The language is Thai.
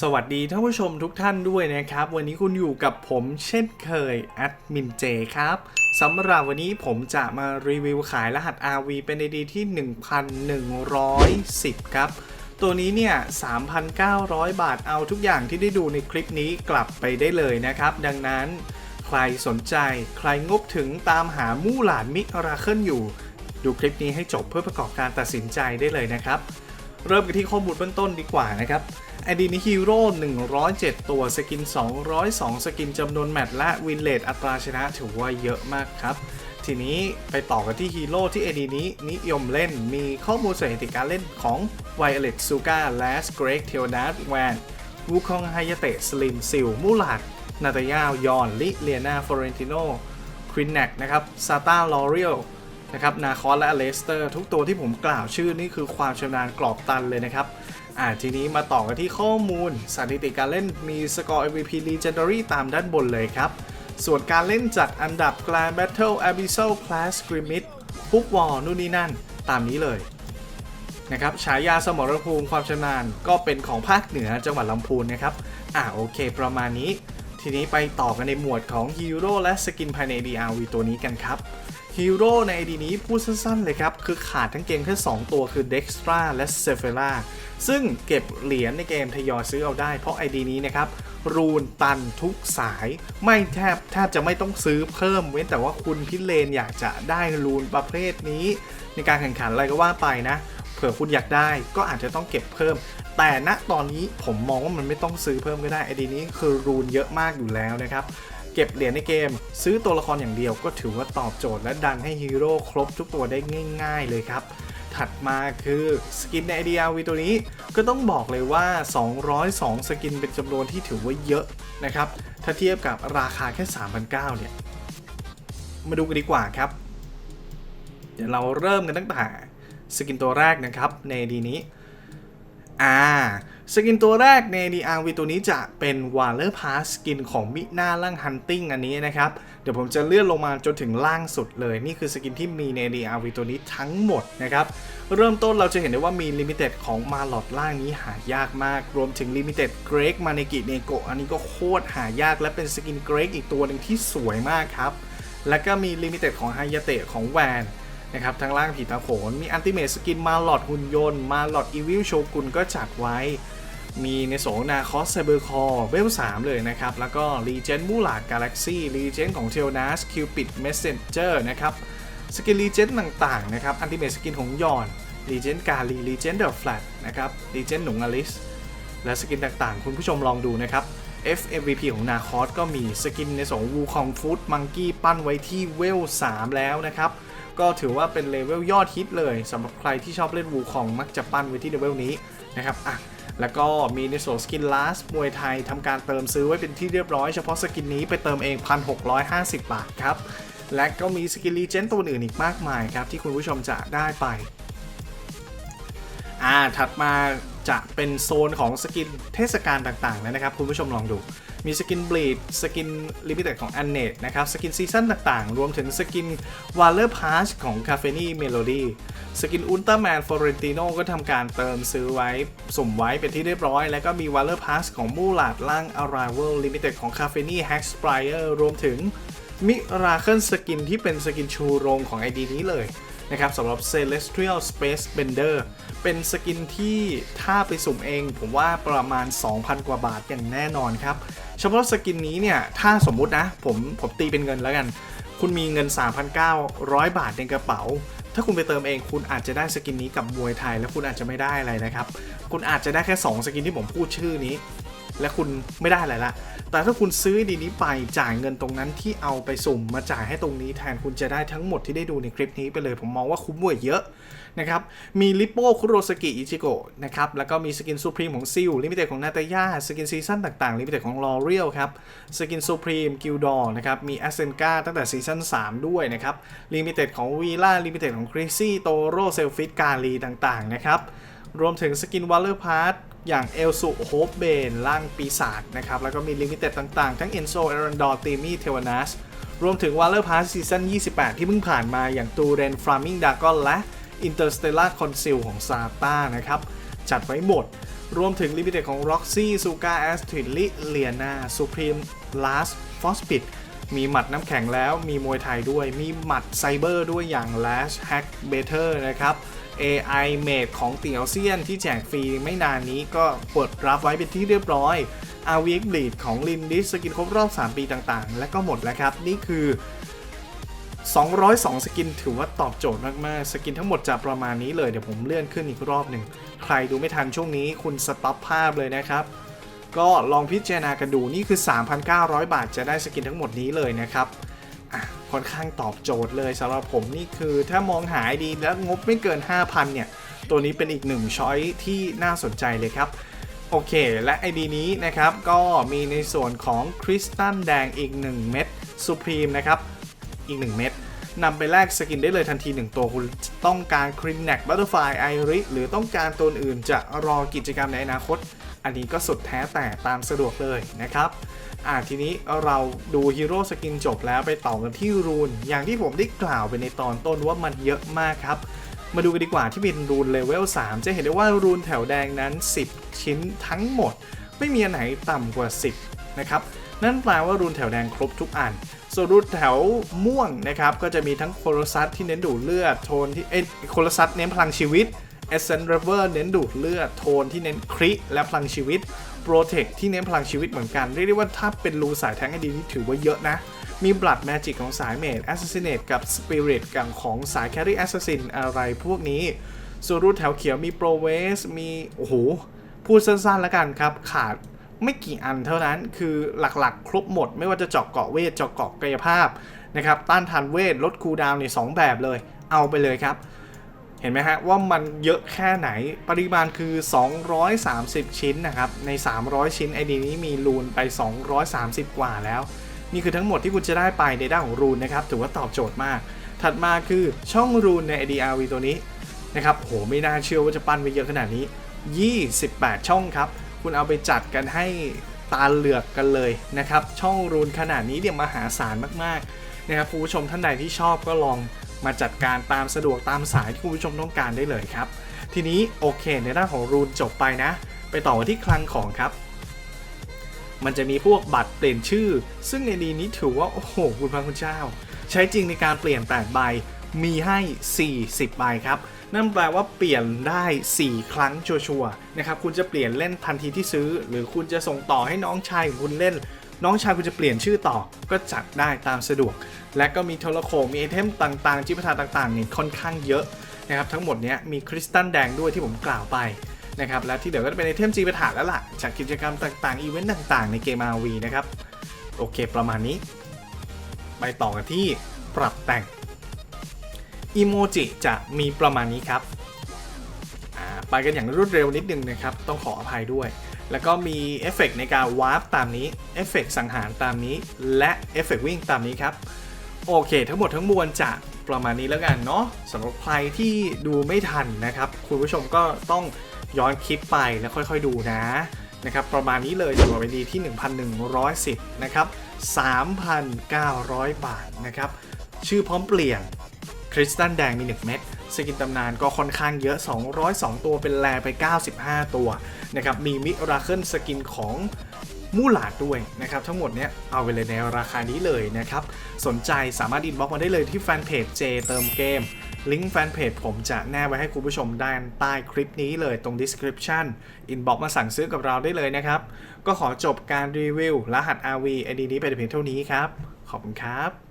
สวัสดีท่านผู้ชมทุกท่านด้วยนะครับ วันนี้คุณอยู่กับผมเช่นเคยแอดมินเจครับสำหรับวันนี้ผมจะมารีวิวขายรหัส RV เป็น ID ที่ 1110 ครับ ตัวนี้เนี่ย 3,900 บาทเอาทุกอย่างที่ได้ดูในคลิปนี้กลับไปได้เลยนะครับ ดังนั้น ใครสนใจใครงบถึงตามหามู่หลานมิราเคิลอยู่ ดูคลิปนี้ให้จบเพื่อประกอบการตัดสินใจได้เลยนะครับ เริ่มกันที่ข้อมูลเบื้องต้นดีกว่านะครับ ไอดีนี้ฮีโร่107 ตัวสกิน 202 สกินจำนวนแมตช์และวินเลตอัตราชนะถือว่าเยอะมากครับ ทีนี้ไปต่อกันที่ฮีโร่ที่ไอดีนี้นิยมเล่นมีข้อมูลสถิติการเล่นของ Violet Suga และเกรกเทลดัสแวนวูคองไฮยเตะสลิมซิลมูลาดนาตายายอนลิเลียนาฟอเรนติโนควินแนกนะครับซาตาลอเรียลนะครับนาคอสและอเลสเตอร์ ทุกตัวที่ผมกล่าวชื่อนี่คือความชำนาญกรอบตันเลยนะครับ อ่าทีนี้มาต่อกันที่ข้อมูล สถิติการเล่นมีสกอร์ MVP Legendary ตามด้านบนเลยครับ ส่วนการเล่นจัดอันดับ Grand Battle Abyssal Class Scrimmage ฮุกวอลนู่นนี่นั่นตามนี้เลยนะครับฉายาสมรภูมิความชำนาญก็เป็นของภาคเหนือจังหวัดลำพูนนะครับ อ่าโอเค ประมาณนี้ ทีนี้ไปต่อกันในหมวดของฮีโร่และสกินภายใน DRV ตัวนี้กันครับ ฮีโร่ใน ID นี้พูดสั้นๆเลยครับ คือขาดทั้งเกมแค่2ตัวคือ Dextra และ s e p h i r a ซึ่งเก็บเหรียญในเกมทยอยซื้อเอาได้เพราะ ID นี้นะครับ รูนตันทุกสาย ไม่แทบแทบจะไม่ต้องซื้อเพิ่มเว้นแต่ว่าคุณพิเลนอยากจะได้รูนประเภทนี้ ในการแข่งขันอะไรก็ว่าไปนะ เผื่อคุณอยากได้ก็อาจจะต้องเก็บเพิ่ม แต่ณตอนนี้ผมมองว่ามันไม่ต้องซื้อเพิ่มก็ได้ไอดีนี้คือรูนเยอะมากอยู่แล้วนะครับ เก็บเหรียญในเกม ซื้อตัวละครอย่างเดียวก็ถือว่าตอบโจทย์และดันให้ฮีโร่ครบทุกตัวได้ง่าย ๆ เลยครับ ถัดมาคือสกินใน DRV ตัวนี้ ก็ต้องบอกเลยว่า 202 สกินเป็นจำนวนที่ถือว่าเยอะนะครับ ถ้าเทียบกับราคาแค่ 3,900เนี่ย มาดูกันดีกว่าครับ เดี๋ยวเราเริ่มกันตั้งแต่สกินตัวแรกนะครับในดีนี้ อ่า สกินตัวแรกใน DRV ตัวนี้จะเป็น w a l l e r Pass สกินของมิหน้าล่าง Hunting อันนี้นะครับ เดี๋ยวผมจะเลื่อนลงมาจนถึงล่างสุดเลย นี่คือสกินที่มีใน DRV ตัวนี้ทั้งหมดนะครับ เริ่มต้นเราจะเห็นได้ว่ามีลิมิเต็ดของมาหลอดล่างนี้หายากมาก รวมถึงลิมิเต็ดเกรกมาเนกิเนโกอันนี้ก็โคตรหายากและเป็นสกินเกรกอีกตัวหนึ่งที่สวยมากครับ แล้วก็มีลิมิเต็ดของไฮยาเตะของแวน นะครับทั้งล่างผีตาโขนมีอันติเม e สกินมาหลอดหุ่นยนต์มาหลอดอีวิลโชกุนก็จัดไว้ มีในโสนาคอสไซเบอร์คอร์เวล3เลยนะครับ แล้วก็รีเจนมูลากาแล็กซี่รีเจนของเทลนัสคิวปิดเมสเซนเจอร์นะครับสกินรีเจนต่างๆนะครับอันติเม e สกินของยอนรีเจนกาลีรีเจนเดอะแฟลตนะครับรีเจนหนุ่งอลิสและสกินต่างๆ คุณผู้ชมลองดูนะครับ FMVP ของนาคอสก็มีสกินในสองวูคองฟูดมังกี้ปั้นไว้ที่เวล3แล้วนะครับ ก็ถือว่าเป็นเลเวลยอดฮิตเลยสำหรับใครที่ชอบเล่นวูคองมักจะปั้นไว้ที่เลเวลนี้นะครับอะแล้วก็มีในส่วนสกินลาสมวยไทยทำการเติมซื้อไว้เป็นที่เรียบร้อยเฉพาะสกินนี้ไปเติมเอง 1,650 บาทครับ และก็มีสกินรีเจนตัวอื่นอีกมากมายครับ ที่คุณผู้ชมจะได้ไป อ่าถัดมาจะเป็นโซนของสกินเทศกาลต่างๆแล้วนะครับ คุณผู้ชมลองดู มีสกินบลีดสกินลิมิเต็ดของอันเนตนะครับ สกินซีซั่นต่างๆ รวมถึงสกินวาเลอร์พาสของคาเฟนี่เมโลดี้สกินอุลตร้าแมนฟอร์เรนติโนก็ทำการเติมซื้อไว้ สุ่มไว้เป็นที่เรียบร้อย แล้วก็มีวาเลอร์พาสของมูลาดล่าง Arrival Limited ของคาเฟนี่แฮกสปรเออร์รวมถึงมิราเคิลสกินที่เป็นสกินชูโรงของ ID นี้เลยนะครับสำหรับ Celestial Space Bender เป็นสกินที่ถ้าไปสุ่มเอง ผมว่าประมาณ 2,000 กว่าบาทอย่างแน่นอนครับ เฉพาะสกินนี้เนี่ย ถ้าสมมุตินะ ผมผมตีเป็นเงินแล้วกัน คุณมีเงิน 3,900 บาทในกระเป๋า ถ้าคุณไปเติมเองคุณอาจจะได้สกินนี้กับมวยไทย แล้วคุณอาจจะไม่ได้อะไรนะครับ คุณอาจจะได้แค่ 2 สกินที่ผมพูดชื่อนี้ และคุณไม่ได้อะไรละ แต่ถ้าคุณซื้อดีนี้ไปจ่ายเงินตรงนั้นที่เอาไปสุ่มมาจ่ายให้ตรงนี้แทนคุณจะได้ทั้งหมดที่ได้ดูในคลิปนี้ไปเลย ผมมองว่าคุ้มกว่าเยอะนะครับ มีลิปโป้คุโรสกิอิจิโกะนะครับ แล้วก็มีสกินซูพรีมของซิลลิมิเต็ดของนาตาย่าสกินซีซั่นต่างๆลิมิเต็ดของลอเรียลครับ สกินซูพรีมกิลดอร์นะครับ มีแอสเซนกาตั้งแต่ซีซั่น3 ด้วยนะครับลิมิเต็ดของวีล่าลิมิเต็ดของคริซี่โตโรเซลฟิตกาลีต่างๆนะครับรวมถึงสกินวอลเลอร์พาร์ท อย่างเอลสุโฮปเบนล่างปีศาจนะครับ แล้วก็มีลิมิเต็ดต่างๆ ทั้งเอนโซเอรันดอร์ตีมี่เทวานัสรวมถึงวอลเลอร์พาร์ทซีซั่น28 ที่เพิ่งผ่านมาอย่างตูเรนฟลามิงดากอนและ Interstellar Conceal ของซาต้านะครับ จัดไว้หมด รวมถึงลิมิเต็ดของ Roxy s u g a a s t r i d l i l i a n a Supreme Last f o s p i t มีหมัดน้ำแข็งแล้วมีมวยไทยด้วย มีหมัดไซเบอร์ด้วยอย่าง Lash Hack Better นะครับ AI Made ของเตียวเซียนที่แจกฟรีไม่นานนี้ก็เปิดรับไว้เป็นที่เรียบร้อย a v x Bleed ของ l i n d i s สกินครบรอบ 3 ปีต่างๆ และก็หมดแล้วครับ นี่คือ 202 สกินถือว่าตอบโจทย์มาก ๆ สกินทั้งหมดจะประมาณนี้เลย เดี๋ยวผมเลื่อนขึ้นอีกรอบหนึ่ง ใครดูไม่ทันช่วงนี้คุณสต็อปภาพเลยนะครับ ก็ลองพิจารณากันดูนี่คือ 3,900 บาทจะได้สกินทั้งหมดนี้เลยนะครับ ค่อนข้างตอบโจทย์เลยสำหรับผมนี่คือถ้ามองหาไอดีแล้วงบไม่เกิน 5,000 เนี่ย ตัวนี้เป็นอีกหนึ่งช้อยที่น่าสนใจเลยครับ โอเค และ ID นี้นะครับ ก็มีในส่วนของคริสตัลแดงอีก 1 เม็ด Supreme นะครับ อีก 1 เม็ดนำไปแลกสกินได้เลยทันที 1 ตัวคุณต้องการครินแนกบัตเตอร์ไฟไอริหรือต้องการตัวอื่นจะรอกิจกรรมในอนาคต อันนี้ก็สุดแท้แต่ตามสะดวกเลยนะครับอ่าทีนี้เราดูฮีโร่สกินจบแล้วไปต่อกันที่รูน อย่างที่ผมได้กล่าวไปในตอนต้นว่ามันเยอะมากครับ มาดูกันดีกว่าที่เป็นรูนเลเวล 3 จะเห็นได้ว่ารูนแถวแดงนั้น 10 ชิ้นทั้งหมด ไม่มีอันไหนต่ำกว่า 10 นะครับ นั่นแปลว่ารูนแถวแดงครบทุกอันส่วนรูนแถวม่วงนะครับก็จะมีทั้งโคโรซัสที่เน้นดูเลือดโทนที่เอ้โคโรซัสเน้นพลังชีวิต เอเซนเรเวอร์เน้นดูดเลือด โทนที่เน้นคริและพลังชีวิตโปรเทคที่เน้นพลังชีวิตเหมือนกัน เรียกได้ว่าถ้าเป็นรูสายแทงให้ดีนี่ถือว่าเยอะนะ มีบลัดแมจิกของสายเมดแอสซัสซิเนตกับสปิริตกับของสายแครี่แอสซัสซินอะไรพวกนี้ส่วนรูทแถวเขียวมีโปรเวสมี โอ้โห พูดสั้นๆแล้วกันครับ ขาดไม่กี่อันเท่านั้นคือหลักๆ ครบหมด ไม่ว่าจะเจาะเกาะเวทเจาะเกาะกายภาพนะครับต้านทานเวทลดคูลดาวน์ในสองแบบเลย เอาไปเลยครับ ห็นไหมฮะว่ามันเยอะแค่ไหนปริมาณคือ 230 ชิ้นนะครับ ใน 300 ชิ้นไอดีนี้มีรูนไป 230 กว่าแล้ว นี่คือทั้งหมดที่คุณจะได้ไปในด้านของรูนนะครับถือว่าตอบโจทย์มาก ถัดมาคือช่องรูนใน IDRV ตัวนี้นะครับโหไม่น่าเชื่อว่าจะปั้นไปเยอะขนาดนี้ 28 ช่องครับ คุณเอาไปจัดกันให้ตาเหลือกกันเลยนะครับ ช่องรูนขนาดนี้เนี่ยมหาศาลมากๆนะครับผู้ชมท่านใดที่ชอบก็ลอง มาจัดการตามสะดวกตามสายที่คุณผู้ชมต้องการได้เลยครับ ทีนี้โอเค ในด้านของรูนจบไปนะ ไปต่อที่คลังของครับ มันจะมีพวกบัตรเปลี่ยนชื่อ ซึ่งในดีนี้ถือว่าโอ้โหคุณพระคุณเจ้า ใช้จริงในการเปลี่ยน8ใบมีให้ 40 ใบครับ นั่นแปลว่าเปลี่ยนได้ 4 ครั้งชัวร์ๆนะครับ คุณจะเปลี่ยนเล่นทันทีที่ซื้อ หรือคุณจะส่งต่อให้น้องชายของคุณเล่น น้องชายคุณจะเปลี่ยนชื่อต่อก็จัดได้ตามสะดวก และก็มีโทรโขงมีไอเทมต่างๆ จิปาถาต่างๆเนี่ยค่อนข้างเยอะนะครับทั้งหมดเนี้ยมีคริสตัลแดงด้วยที่ผมกล่าวไปนะครับและที่เหลือก็จะเป็นไอเทมจีปฐาแล้วล่ะ จากกิจกรรมต่างๆอีเวนต์ต่างๆ ในเกม RV นะครับโอเคประมาณนี้ ไปต่อกันที่ปรับแต่งอีโมจิจะมีประมาณนี้ครับไปกันอย่างรวดเร็วนิดนึงนะครับ ต้องขออภัยด้วย แล้วก็มีเอฟเฟกในการวาร์ปตามนี้เอฟเฟกสังหารตามนี้ และเอฟเฟกวิ่งตามนี้ครับ โอเค ทั้งหมดทั้งมวลจะประมาณนี้แล้วกันเนาะสำหรับใครที่ดูไม่ทันนะครับ คุณผู้ชมก็ต้องย้อนคลิปไปแล้วค่อยๆดูนะนะครับประมาณนี้เลยสำหรับ ID ที่ 1,110 นะครับ 3,900 บาทนะครับ ชื่อพร้อมเปลี่ยนคริสตัลแดงมี 1 เม็ด สกินตำนานก็ค่อนข้างเยอะ 202 ตัวเป็นแลไป 95 ตัวนะครับมีมิราเคิลสกินของมูหลาดด้วยนะครับทั้งหมดเนี้ยเอาไปเลยในราคานี้เลยนะครับ สนใจสามารถอินบ็อกมาได้เลยที่แฟนเพจ J เติมเกม ลิงก์แฟนเพจผมจะแนบไว้ให้คุณผู้ชมด้านใต้คลิปนี้เลยตรง description อินบ็อกมาสั่งซื้อกับเราได้เลยนะครับ ก็ขอจบการรีวิว รหัส RV ID นี้ไปเพียงเท่านี้ครับ ขอบคุณครับ